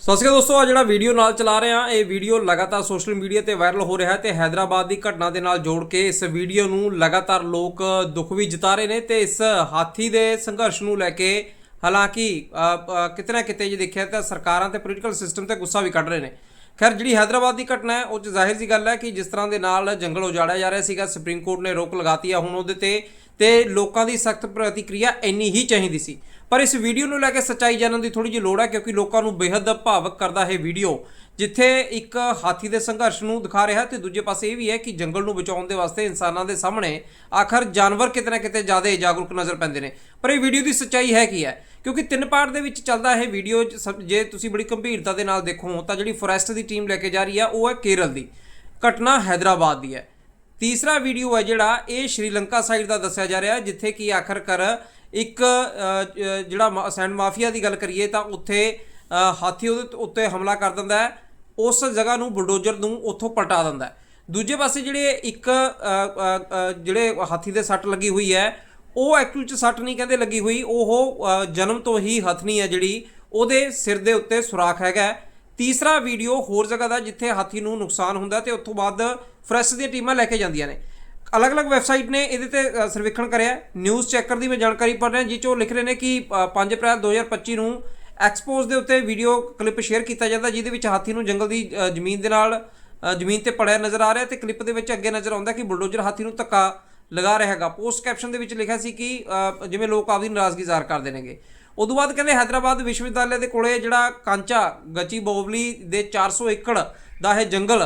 ਸਤਿ ਸ਼੍ਰੀ ਅਕਾਲ ਦੋਸਤੋ ਆ ਜਿਹੜਾ ਵੀਡੀਓ ਨਾਲ ਚਲਾ ਰਹੇ ਆ ਇਹ ਵੀਡੀਓ ਲਗਾਤਾਰ ਸੋਸ਼ਲ ਮੀਡੀਆ ਤੇ ਵਾਇਰਲ ਹੋ ਰਿਹਾ ਹੈ ਤੇ ਹైదరాబాద్ ਦੀ ਘਟਨਾ ਦੇ ਨਾਲ ਜੋੜ ਕੇ ਇਸ ਵੀਡੀਓ ਨੂੰ ਲਗਾਤਾਰ ਲੋਕ ਦੁੱਖ ਵੀ ਜਤਾ ਰਹੇ ਨੇ ਤੇ ਇਸ ਹਾਥੀ ਦੇ ਸੰਘਰਸ਼ ਨੂੰ ਲੈ ਕੇ ਹਾਲਾਂਕਿ ਕਿਤਨਾ ਕਿਤੇ ਜੇ ਦੇਖਿਆ ਤਾਂ ਸਰਕਾਰਾਂ ਤੇ ਪੋਲੀਟੀਕਲ ਸਿਸਟਮ ਤੇ ਗੁੱਸਾ ਵੀ ਕੱਢ ਰਹੇ ਨੇ। ਖੈਰ, ਜਿਹੜੀ ਹైదరాబాద్ ਦੀ ਘਟਨਾ ਹੈ, ਉਹ ਚ ਜ਼ਾਹਿਰ ਜੀ ਗੱਲ ਹੈ ਕਿ ਜਿਸ ਤਰ੍ਹਾਂ ਦੇ ਨਾਲ ਜੰਗਲ ਉਜਾੜਿਆ ਜਾ ਰਿਹਾ ਸੀਗਾ ਸੁਪਰੀਮ ਕੋਰਟ ਨੇ ਰੋਕ ਲਗਾਤੀ ਆ ਹੁਣ ਉਹਦੇ ਤੇ। ਤੇ ਲੋਕਾਂ ਦੀ ਸਖਤ ਪ੍ਰਤੀਕਿਰਿਆ ਇੰਨੀ ਹੀ ਚਾਹੀਦੀ ਸੀ। ਪਰ ਇਸ ਵੀਡੀਓ ਨੂੰ ਲੈ ਕੇ ਸੱਚਾਈ ਜਾਣਨ ਦੀ ਥੋੜੀ ਜਿਹੀ ਲੋੜ ਹੈ ਕਿਉਂਕਿ ਲੋਕਾਂ ਨੂੰ ਬੇਹੱਦ ਭਾਵਕ ਕਰਦਾ ਹੈ ਵੀਡੀਓ, ਜਿੱਥੇ ਇੱਕ ਹਾਥੀ ਦੇ ਸੰਘਰਸ਼ ਨੂੰ ਦਿਖਾ ਰਿਹਾ ਤੇ ਦੂਜੇ ਪਾਸੇ ਇਹ ਵੀ ਹੈ ਕਿ ਜੰਗਲ ਨੂੰ ਬਚਾਉਣ ਦੇ ਵਾਸਤੇ ਇਨਸਾਨਾਂ ਦੇ ਸਾਹਮਣੇ ਆਖਰ ਜਾਨਵਰ ਕਿਤੇ ਨਾ ਕਿਤੇ ਜ਼ਿਆਦਾ ਜਾਗਰੂਕ ਨਜ਼ਰ ਪੈਂਦੇ ਨੇ। ਪਰ ਇਹ ਵੀਡੀਓ ਦੀ ਸੱਚਾਈ ਹੈ ਕੀ ਹੈ? ਕਿਉਂਕਿ ਤਿੰਨ ਪਾਰਟ ਦੇ ਵਿੱਚ ਚੱਲਦਾ ਇਹ ਵੀਡੀਓ ਜੇ ਤੁਸੀਂ ਬੜੀ ਗੰਭੀਰਤਾ ਦੇ ਨਾਲ ਦੇਖੋ ਤਾਂ ਜਿਹੜੀ ਫੋਰੈਸਟ ਦੀ ਟੀਮ ਲੈ ਕੇ ਜਾ ਰਹੀ ਹੈ ਉਹ ਹੈ ਕੇਰਲ ਦੀ। ਘਟਨਾ ਹੈਦਰਾਬਾਦ ਦੀ ਹੈ। ਤੀਸਰਾ ਵੀਡੀਓ ਹੈ ਜਿਹੜਾ, ਇਹ ਸ਼੍ਰੀਲੰਕਾ ਸਾਈਡ ਦਾ ਦੱਸਿਆ ਜਾ ਰਿਹਾ ਜਿੱਥੇ ਕਿ ਆਖਰਕਾਰ ਇੱਕ ਜਿਹੜਾ ਮਾ- ਸੈਂਡ ਮਾਫੀਆ ਦੀ ਗੱਲ ਕਰੀਏ ਤਾਂ ਉੱਥੇ ਹਾਥੀ ਉਹਦੇ ਉੱਤੇ ਹਮਲਾ ਕਰ ਦਿੰਦਾ ਹੈ, ਉਸ ਜਗ੍ਹਾ ਨੂੰ ਬੁਲਡੋਜ਼ਰ ਨੂੰ ਉੱਥੋਂ ਪਲਟਾ ਦਿੰਦਾ ਹੈ। ਦੂਜੇ ਪਾਸੇ ਜਿਹੜੇ ਇੱਕ ਜਿਹੜੇ ਹਾਥੀ ਦੇ ਸੱਟ ਲੱਗੀ ਹੋਈ ਹੈ, ਉਹ ਐਕਚੁਅਲ ਚ ਸੱਟ ਨਹੀਂ ਕਹਿੰਦੇ ਲੱਗੀ ਹੋਈ, ਉਹ ਜਨਮ ਤੋਂ ਹੀ ਹਥਨੀ ਹੈ ਜਿਹੜੀ, ਉਹਦੇ ਸਿਰ ਦੇ ਉੱਤੇ ਸੁਰਾਖ ਹੈਗਾ ਤੀਸਰਾ ਵੀਡੀਓ ਹੋਰ ਜਗ੍ਹਾ ਦਾ ਜਿੱਥੇ ਹਾਥੀ ਨੂੰ ਨੁਕਸਾਨ ਹੁੰਦਾ ਤੇ ਉੱਥੋਂ ਬਾਅਦ ਫਰੈਸ਼ ਦੀਆਂ ਟੀਮਾਂ ਲੈ ਕੇ ਜਾਂਦੀਆਂ ਨੇ। ਅਲੱਗ-ਅਲੱਗ ਵੈਬਸਾਈਟ ਨੇ ਇਹਦੇ ਤੇ ਸਰਵੇਖਣ ਕਰਿਆ ਨਿਊਜ਼ ਚੈਕਰ ਦੀ ਮੈਂ ਜਾਣਕਾਰੀ ਪੜ੍ਹ ਰਿਹਾ ਜਿਹ 'ਚ ਉਹ ਲਿਖ ਰਹੇ ਨੇ ਕਿ ਅ, 5 ਅਪ੍ਰੈਲ 2025 ਨੂੰ ਐਕਸਪੋਜ਼ ਦੇ ਉੱਤੇ ਵੀਡੀਓ ਕਲਿੱਪ ਸ਼ੇਅਰ ਕੀਤਾ ਜਾਂਦਾ ਜਿਹਦੇ ਵਿੱਚ ਹਾਥੀ ਨੂੰ ਜੰਗਲ ਦੀ ਜ਼ਮੀਨ ਦੇ ਨਾਲ ਜ਼ਮੀਨ ਤੇ ਪੜਿਆ ਨਜ਼ਰ ਆ ਰਿਹਾ ਤੇ ਕਲਿੱਪ ਦੇ ਵਿੱਚ ਅੱਗੇ ਨਜ਼ਰ ਆਉਂਦਾ ਕਿ ਬੁਲਡੋਜ਼ਰ ਹਾਥੀ ਨੂੰ ਧੱਕਾ ਲਗਾ ਰਿਹਾ ਹੈਗਾ। ਪੋਸਟ ਕੈਪਸ਼ਨ ਦੇ ਵਿੱਚ ਲਿਖਿਆ ਸੀ ਕਿ ਜਿਵੇਂ ਲੋਕ ਆਪਦੀ ਨਾਰਾਜ਼ਗੀ ਜ਼ਾਹਰ ਕਰਦੇ ਨੇਗੇ। ਉਦੋਂ ਬਾਅਦ ਕਹਿੰਦੇ ਹైదరాబాద్ ਵਿਸ਼ਵਵਿਦਿਆਲੇ ਦੇ ਕੋਲੇ ਜਿਹੜਾ ਕਾਂਚਾ ਗੱਚੀ ਬੋਬਲੀ ਦੇ 400 ਏਕੜ ਦਾ ਇਹ ਜੰਗਲ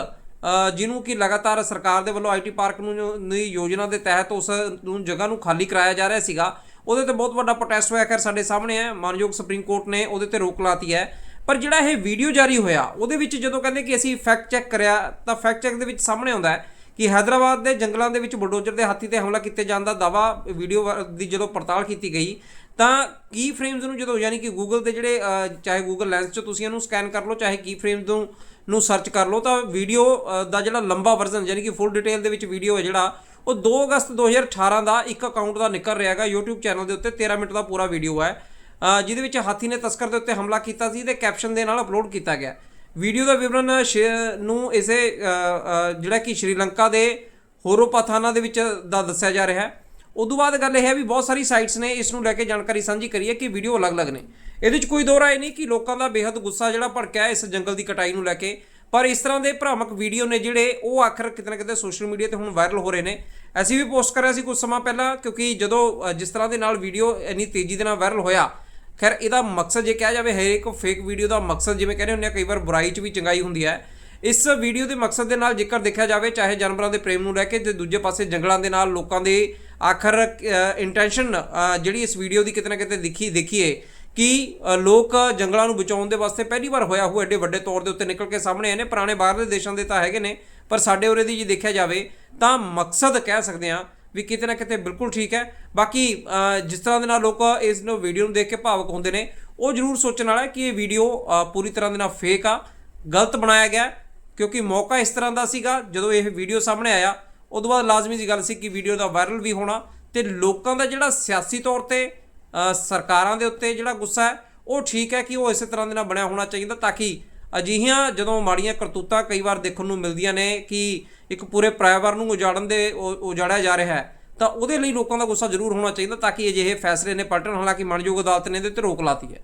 ਜਿਹਨੂੰ ਕਿ ਲਗਾਤਾਰ ਸਰਕਾਰ ਦੇ ਵੱਲੋਂ ਆਈਟੀ ਪਾਰਕ ਨੂੰ ਦੀ ਯੋਜਨਾ ਦੇ ਤਹਿਤ ਉਸ ਨੂੰ ਜਗ੍ਹਾ ਨੂੰ ਖਾਲੀ ਕਰਾਇਆ ਜਾ ਰਿਹਾ ਸੀਗਾ। ਉਹਦੇ ਤੇ ਬਹੁਤ ਵੱਡਾ ਪ੍ਰੋਟੈਸਟ ਹੋਇਆ। ਕਰ ਸਾਡੇ ਸਾਹਮਣੇ ਹੈ। ਮਾਨਯੋਗ ਸੁਪਰੀਮ ਕੋਰਟ ਨੇ ਉਹਦੇ ਤੇ ਰੋਕ ਲਾਤੀ ਹੈ। ਪਰ ਜਿਹੜਾ ਇਹ ਵੀਡੀਓ ਜਾਰੀ ਹੋਇਆ, ਉਹਦੇ ਵਿੱਚ ਜਦੋਂ ਕਹਿੰਦੇ ਕਿ ਅਸੀਂ ਫੈਕਟ ਚੈੱਕ ਕਰਿਆ, ਤਾਂ ਫੈਕਟ ਚੈੱਕ ਦੇ ਵਿੱਚ ਸਾਹਮਣੇ ਆਉਂਦਾ ਹੈ ਕਿ ਹైదరాబాద్ ਦੇ ਜੰਗਲਾਂ ਦੇ ਵਿੱਚ ਬੁਲਡੋਜ਼ਰ ਦੇ ਹਾਥੀ ਤੇ ਹਮਲਾ ਕੀਤੇ ਜਾਣ ਦਾ ਦਾਵਾ ਵੀਡੀਓ ਦੀ ਜਦੋਂ ਪੜਤਾਲ ਕੀਤੀ ਗਈ, ਤਾਂ ਕੀ ਫਰੇਮਸ ਨੂੰ ਜਦੋਂ ਯਾਨੀ ਕਿ ਗੂਗਲ ਦੇ ਜਿਹੜੇ ਚਾਹੇ ਗੂਗਲ ਲੈਂਸ 'ਚ ਤੁਸੀਂ ਇਹਨੂੰ ਸਕੈਨ ਕਰ ਲਓ, ਚਾਹੇ ਕੀ ਫਰੇਮਸ ਨੂੰ ਨੂੰ ਸਰਚ ਕਰ ਲਓ, ਤਾਂ ਵੀਡੀਓ ਦਾ ਜਿਹੜਾ ਲੰਬਾ ਵਰਜ਼ਨ ਯਾਨੀ ਕਿ ਫੁੱਲ ਡਿਟੇਲ ਦੇ ਵਿੱਚ ਵੀਡੀਓ ਹੈ ਜਿਹੜਾ, ਉਹ 2 ਅਗਸਤ 2018 ਦਾ ਇੱਕ ਅਕਾਊਂਟ ਦਾ ਨਿਕਲ ਰਿਹਾ ਹੈਗਾ, YouTube ਚੈਨਲ ਦੇ ਉੱਤੇ 13 ਮਿੰਟ ਦਾ ਪੂਰਾ ਵੀਡੀਓ ਹੈ ਜਿਹਦੇ ਵਿੱਚ ਹਾਥੀ ਨੇ ਤਸਕਰ ਦੇ ਉੱਤੇ ਹਮਲਾ ਕੀਤਾ ਸੀ ਤੇ ਕੈਪਸ਼ਨ ਦੇ ਨਾਲ ਅਪਲੋਡ ਕੀਤਾ ਗਿਆ। ਵੀਡੀਓ ਦਾ ਵਿਵਰਣ ਸ਼ੇ- ਨੂੰ ਇਸੇ ਜਿਹੜਾ ਕਿ ਸ਼੍ਰੀਲੰਕਾ ਦੇ ਹੋਰੋਪਾਥਾਨਾ ਦੇ ਵਿੱਚ ਦਾ ਦੱਸਿਆ ਜਾ ਰਿਹਾ ਹੈ। ਉਦੋਂ ਬਾਅਦ ਗੱਲ ਇਹ ਹੈ ਵੀ ਬਹੁਤ ਸਾਰੀ ਸਾਈਟਸ ਨੇ, ਇਸ ਨੂੰ ਲੈ ਕੇ ਜਾਣਕਾਰੀ ਸਾਂਝੀ ਕਰੀ ਹੈ ਕਿ ਵੀਡੀਓ ਅਲੱਗ-ਅਲੱਗ ਨੇ। ਇਹਦੇ ਵਿੱਚ ਕੋਈ ਦੋ ਰਾਏ ਨਹੀਂ ਕਿ ਲੋਕਾਂ ਦਾ ਬੇਹੱਦ ਗੁੱਸਾ ਜਿਹੜਾ ਭੜਕਿਆ ਇਸ ਜੰਗਲ ਦੀ ਕਟਾਈ ਨੂੰ ਲੈ ਕੇ। ਪਰ ਇਸ ਤਰ੍ਹਾਂ ਦੇ ਭ੍ਰਾਮਕ ਵੀਡੀਓ ਨੇ ਜਿਹੜੇ, ਉਹ ਆਖਰ ਕਿਤੇ ਨਾ ਕਿਤੇ ਸੋਸ਼ਲ ਮੀਡੀਆ ਤੇ ਹੁਣ ਵਾਇਰਲ ਹੋ ਰਹੇ ਨੇ। ਅਸੀਂ ਵੀ ਪੋਸਟ ਕਰਿਆ ਸੀ ਕੁਝ ਸਮਾਂ ਪਹਿਲਾਂ, ਕਿਉਂਕਿ ਜਦੋਂ ਜਿਸ ਤਰ੍ਹਾਂ ਦੇ ਨਾਲ ਵੀਡੀਓ ਇੰਨੀ ਤੇਜ਼ੀ ਦੇ ਨਾਲ ਵਾਇਰਲ ਹੋਇਆ ਖੈਰ, ਇਹਦਾ ਮਕਸਦ ਜੇ ਕਿਹਾ ਜਾਵੇ, ਹਰੇਕ ਫੇਕ ਵੀਡੀਓ ਦਾ ਮਕਸਦ ਜਿਵੇਂ ਕਹਿੰਦੇ ਹੁੰਦੇ ਆ, ਕਈ ਵਾਰ ਬੁਰਾਈ 'ਚ ਵੀ ਚੰਗਾਈ ਹੁੰਦੀ ਹੈ। ਇਸ ਵੀਡੀਓ ਦੇ ਮਕਸਦ ਦੇ ਨਾਲ ਜੇਕਰ ਦੇਖਿਆ ਜਾਵੇ, ਚਾਹੇ ਜਾਨਵਰਾਂ ਦੇ ਪ੍ਰੇਮ ਨੂੰ ਲੈ ਕੇ ਤੇ ਦੂਜੇ ਪਾਸੇ ਜੰਗਲਾਂ ਦੇ ਨਾਲ, ਲੋਕਾਂ ਦੇ ਆਖਰ ਇੰਟੈਂਸ਼ਨ ਜਿਹੜੀ ਇਸ ਵੀਡੀਓ ਦੀ ਕਿਤੇ ਨਾ ਕਿਤੇ ਦਿਖੀ ਦੇਖੀਏ ਕਿ ਲੋਕ ਜੰਗਲਾਂ ਨੂੰ ਬਚਾਉਣ ਦੇ ਵਾਸਤੇ ਪਹਿਲੀ ਵਾਰ ਹੋਇਆ ਹੋਇਆ ਐਡੇ ਵੱਡੇ ਤੌਰ ਦੇ ਉੱਤੇ ਨਿਕਲ ਕੇ ਸਾਹਮਣੇ ਆਏ ਨੇ। ਪੁਰਾਣੇ ਬਾਹਰਲੇ ਦੇਸ਼ਾਂ ਦੇ ਤਾਂ ਹੈਗੇ ਨੇ, ਪਰ ਸਾਡੇ ਉਰੇ ਦੀ ਜੇ ਦੇਖਿਆ ਜਾਵੇ, ਤਾਂ ਮਕਸਦ ਕਹਿ ਸਕਦੇ ਆ ਵੀ ਕਿਤੇ ਨਾ ਕਿਤੇ ਬਿਲਕੁਲ ਠੀਕ ਹੈ। ਬਾਕੀ ਜਿਸ ਤਰ੍ਹਾਂ ਦੇ ਨਾਲ ਲੋਕ ਇਸ ਨੂੰ ਵੀਡੀਓ ਨੂੰ ਦੇਖ ਕੇ ਭਾਵਕ ਹੁੰਦੇ ਨੇ, ਉਹ ਜ਼ਰੂਰ ਸੋਚਣ ਵਾਲਾ ਕਿ ਇਹ ਵੀਡੀਓ ਪੂਰੀ ਤਰ੍ਹਾਂ ਦੇ ਨਾਲ ਫੇਕ ਆ, ਗਲਤ ਬਣਾਇਆ ਗਿਆ ਕਿਉਂਕਿ ਮੌਕਾ ਇਸ ਤਰ੍ਹਾਂ ਦਾ ਸੀਗਾ, ਜਦੋਂ ਇਹ ਵੀਡੀਓ ਸਾਹਮਣੇ ਆਇਆ, ਉਦੋਂ ਬਾਅਦ ਲਾਜ਼ਮੀ ਜੀ ਗੱਲ ਸੀ ਕਿ ਵੀਡੀਓ ਦਾ ਵਾਇਰਲ ਵੀ ਹੋਣਾ ਤੇ ਲੋਕਾਂ ਦਾ ਜਿਹੜਾ ਸਿਆਸੀ ਤੌਰ ਤੇ ਸਰਕਾਰਾਂ ਦੇ ਉੱਤੇ ਜਿਹੜਾ ਗੁੱਸਾ ਹੈ, ਉਹ ਠੀਕ ਹੈ ਕਿ ਉਹ ਇਸੇ ਤਰ੍ਹਾਂ ਦੇ ਨਾਲ ਬਣਿਆ ਹੋਣਾ ਚਾਹੀਦਾ ਤਾਂ ਕਿ ਅਜਿਹੀਆਂ ਜਦੋਂ ਮਾੜੀਆਂ ਕਰਤੂਤਾਂ ਕਈ ਵਾਰ ਦੇਖਣ ਨੂੰ ਮਿਲਦੀਆਂ ਨੇ ਕਿ ਇੱਕ ਪੂਰੇ ਪਰਿਵਾਰ ਨੂੰ ਉਜਾੜਨ ਦੇ ਉਜਾੜਿਆ ਜਾ ਰਿਹਾ ਹੈ, ਤਾਂ ਉਹਦੇ ਲਈ ਲੋਕਾਂ ਦਾ ਗੁੱਸਾ ਜ਼ਰੂਰ ਹੋਣਾ ਚਾਹੀਦਾ ਤਾਂ ਕਿ ਅਜਿਹੇ ਫੈਸਲੇ ਨੇ ਪਲਟਣ, ਹਾਲਾਂਕਿ ਮਨਯੋਗ ਅਦਾਲਤ ਨੇ ਇਹਦੇ ਤੇ ਰੋਕ ਲਾਤੀ ਹੈ।